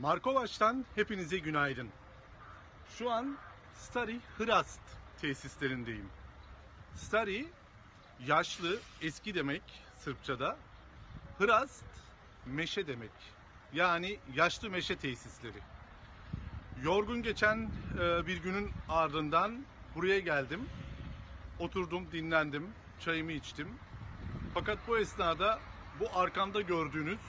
Markovaç'tan hepinize günaydın. Şu an Stari Hrast tesislerindeyim. Stari yaşlı, eski demek Sırpçada. Hrast meşe demek. Yani yaşlı meşe tesisleri. Yorgun geçen e, bir günün ardından buraya geldim. Oturdum, dinlendim, çayımı içtim. Fakat bu esnada bu arkamda gördüğünüz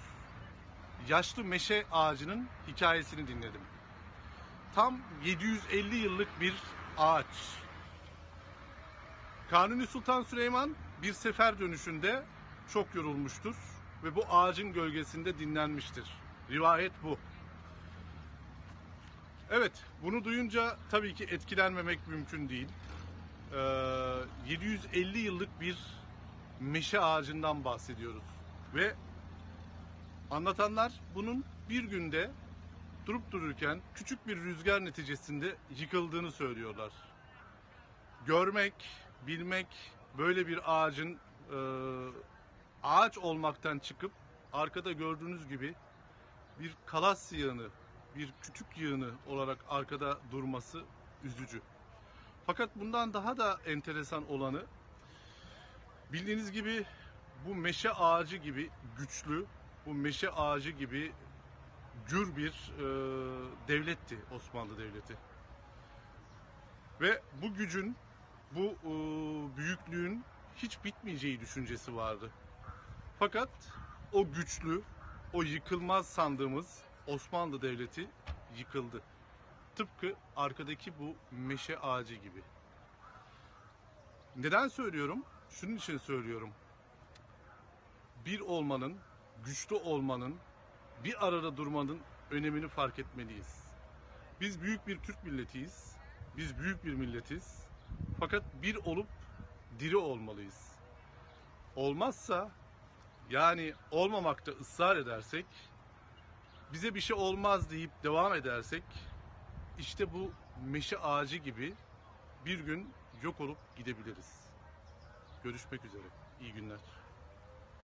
yaşlı meşe ağacının hikayesini dinledim. Tam 750 yıllık bir ağaç. Kanuni Sultan Süleyman bir sefer dönüşünde çok yorulmuştur ve bu ağacın gölgesinde dinlenmiştir. Rivayet bu. Evet, bunu duyunca tabii ki etkilenmemek mümkün değil. Ee, 750 yıllık bir meşe ağacından bahsediyoruz. Ve Anlatanlar bunun bir günde durup dururken küçük bir rüzgar neticesinde yıkıldığını söylüyorlar. Görmek, bilmek böyle bir ağacın e, ağaç olmaktan çıkıp arkada gördüğünüz gibi bir kalas yığını, bir kütük yığını olarak arkada durması üzücü. Fakat bundan daha da enteresan olanı bildiğiniz gibi bu meşe ağacı gibi güçlü, bu meşe ağacı gibi gür bir e, devletti Osmanlı Devleti. Ve bu gücün, bu e, büyüklüğün hiç bitmeyeceği düşüncesi vardı. Fakat o güçlü, o yıkılmaz sandığımız Osmanlı Devleti yıkıldı. Tıpkı arkadaki bu meşe ağacı gibi. Neden söylüyorum? Şunun için söylüyorum. Bir olmanın, güçlü olmanın, bir arada durmanın önemini fark etmeliyiz. Biz büyük bir Türk milletiyiz. Biz büyük bir milletiz. Fakat bir olup diri olmalıyız. Olmazsa yani olmamakta ısrar edersek bize bir şey olmaz deyip devam edersek işte bu meşe ağacı gibi bir gün yok olup gidebiliriz. Görüşmek üzere. İyi günler.